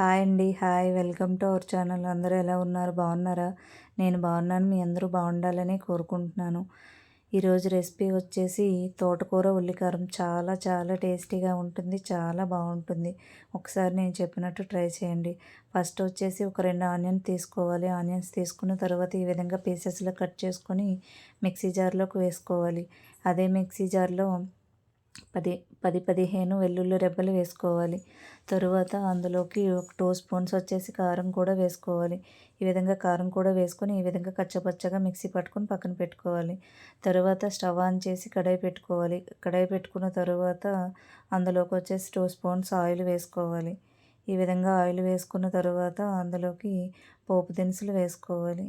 Hi అండి hi. Welcome to our channel. అందరూ ఎలా ఉన్నారు? బాగున్నారా? నేను బాగున్నాను. మీ అందరూ బాగుండాలని కోరుకుంటున్నాను. ఈరోజు రెసిపీ వచ్చేసి తోటకూర ఉల్లికారం. చాలా చాలా టేస్టీగా ఉంటుంది. చాలా బాగుంటుంది. ఒకసారి నేను చెప్పినట్టు ట్రై చేయండి. ఫస్ట్ వచ్చేసి ఒక రెండు ఆనియన్స్ తీసుకోవాలి. ఆనియన్స్ తీసుకున్న తర్వాత ఈ విధంగా పీసెస్లో కట్ చేసుకొని మిక్సీ జార్లోకి వేసుకోవాలి. అదే మిక్సీ జార్లో పది పది పదిహేను వెల్లుల్లి రెబ్బలు వేసుకోవాలి. తరువాత అందులోకి ఒక టూ స్పూన్స్ వచ్చేసి కారం కూడా వేసుకోవాలి. ఈ విధంగా కారం కూడా వేసుకొని ఈ విధంగా కచ్చపచ్చగా మిక్సీ పట్టుకొని పక్కన పెట్టుకోవాలి. తరువాత స్టవ్ ఆన్ చేసి కడాయి పెట్టుకోవాలి. కడాయి పెట్టుకున్న తరువాత అందులోకి వచ్చేసి టూ స్పూన్స్ ఆయిల్ వేసుకోవాలి. ఈ విధంగా ఆయిల్ వేసుకున్న తర్వాత అందులోకి పోపు దినుసులు వేసుకోవాలి.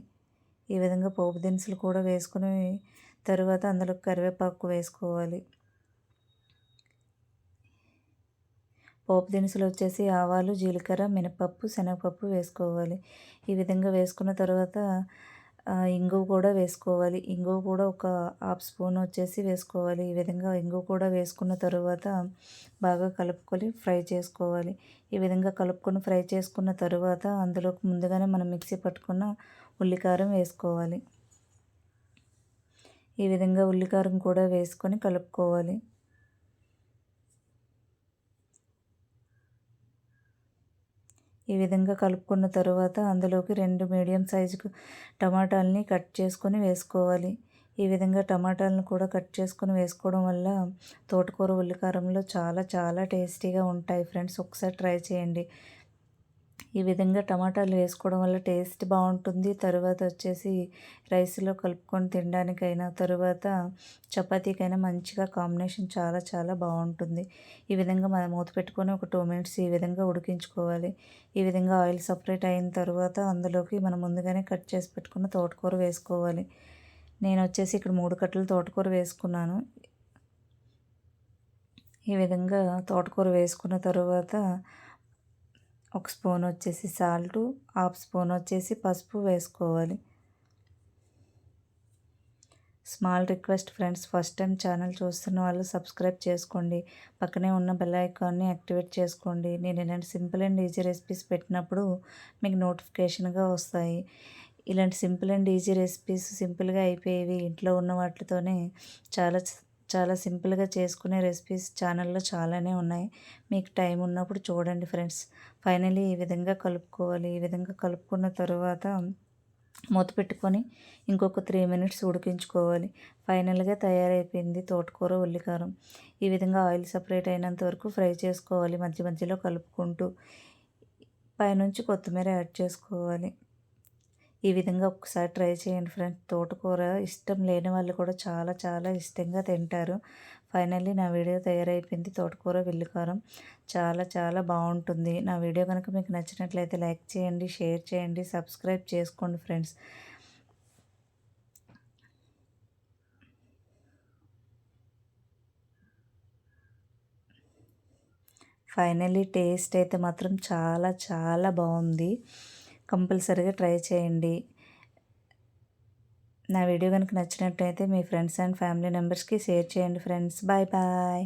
ఈ విధంగా పోపు దినుసులు కూడా వేసుకుని తరువాత అందులో కరివేపాకు వేసుకోవాలి. పోపు దినుసులు వచ్చేసి ఆవాలు జీలకర్ర మినపప్పు శనగపప్పు వేసుకోవాలి. ఈ విధంగా వేసుకున్న తర్వాత ఇంగువ కూడా వేసుకోవాలి. ఇంగువ కూడా ఒక హాఫ్ స్పూన్ వచ్చేసి వేసుకోవాలి. ఈ విధంగా ఇంగువ కూడా వేసుకున్న తర్వాత బాగా కలుపుకొని ఫ్రై చేసుకోవాలి. ఈ విధంగా కలుపుకొని ఫ్రై చేసుకున్న తర్వాత అందులోకి ముందుగానే మనం మిక్సీ పట్టుకున్న ఉల్లికారం వేసుకోవాలి. ఈ విధంగా ఉల్లికారం కూడా వేసుకొని కలుపుకోవాలి. ఈ విధంగా కలుపుకున్న తరువాత అందులోకి రెండు మీడియం సైజుకు టమాటాలని కట్ చేసుకొని వేసుకోవాలి. ఈ విధంగా టమాటాలను కూడా కట్ చేసుకొని వేసుకోవడం వల్ల తోటకూర ఉల్లికారంలో చాలా చాలా టేస్టీగా ఉంటాయి. ఫ్రెండ్స్ ఒకసారి ట్రై చేయండి. ఈ విధంగా టమాటాలు వేసుకోవడం వల్ల టేస్ట్ బాగుంటుంది. తర్వాత వచ్చేసి రైస్లో కలుపుకొని తినడానికైనా తరువాత చపాతీకైనా మంచిగా కాంబినేషన్ చాలా చాలా బాగుంటుంది. ఈ విధంగా మనం మూత పెట్టుకొని ఒక టూ మినిట్స్ ఈ విధంగా ఉడికించుకోవాలి. ఈ విధంగా ఆయిల్ సపరేట్ అయిన తర్వాత అందులోకి మనం ముందుగానే కట్ చేసి పెట్టుకున్న తోటకూర వేసుకోవాలి. నేను వచ్చేసి ఇక్కడ మూడు కట్టలు తోటకూర వేసుకున్నాను. ఈ విధంగా తోటకూర వేసుకున్న తర్వాత ఒక స్పూన్ వచ్చేసి సాల్ట్ హాఫ్ స్పూన్ వచ్చేసి పసుపు వేసుకోవాలి. Small request friends first time channel చూస్తున్న వాళ్ళు సబ్స్క్రైబ్ చేసుకోండి. పక్కనే ఉన్న బెల్ ఐకాన్ని యాక్టివేట్ చేసుకోండి. నేను ఇలాంటి సింపుల్ అండ్ ఈజీ రెసిపీస్ పెట్టినప్పుడు మీకు నోటిఫికేషన్గా వస్తాయి. ఇలాంటి సింపుల్ అండ్ ఈజీ రెసిపీస్ సింపుల్గా అయిపోయేవి ఇంట్లో ఉన్న వాటితోనే చాలా చాలా సింపుల్గా చేసుకునే రెసిపీస్ ఛానల్లో చాలానే ఉన్నాయి. మీకు టైం ఉన్నప్పుడు చూడండి ఫ్రెండ్స్. ఫైనలీ ఈ విధంగా కలుపుకోవాలి. ఈ విధంగా కలుపుకున్న తర్వాత మూత పెట్టుకొని ఇంకొక త్రీ మినిట్స్ ఉడికించుకోవాలి. ఫైనల్గా తయారైపోయింది తోటకూర ఉల్లికారం. ఈ విధంగా ఆయిల్ సపరేట్ అయినంత వరకు ఫ్రై చేసుకోవాలి. మధ్య మధ్యలో కలుపుకుంటూ పైనుంచి కొత్తిమీర యాడ్ చేసుకోవాలి. ఈ విధంగా ఒకసారి ట్రై చేయండి ఫ్రెండ్స్. తోటకూర ఇష్టం లేని వాళ్ళు కూడా చాలా చాలా ఇష్టంగా తింటారు. ఫైనల్లీ నా వీడియో తయారైపోయింది. తోటకూర విల్లుకారం చాలా చాలా బాగుంటుంది. నా వీడియో కనుక మీకు నచ్చినట్లయితే లైక్ చేయండి షేర్ చేయండి సబ్స్క్రైబ్ చేసుకోండి ఫ్రెండ్స్. ఫైనల్లీ టేస్ట్ అయితే మాత్రం చాలా చాలా బాగుంది. కంపల్సరీగా ట్రై చేయండి. నా వీడియో కనుక నచ్చినట్టయితే మీ ఫ్రెండ్స్ అండ్ ఫ్యామిలీ మెంబర్స్కి షేర్ చేయండి ఫ్రెండ్స్. Bye bye.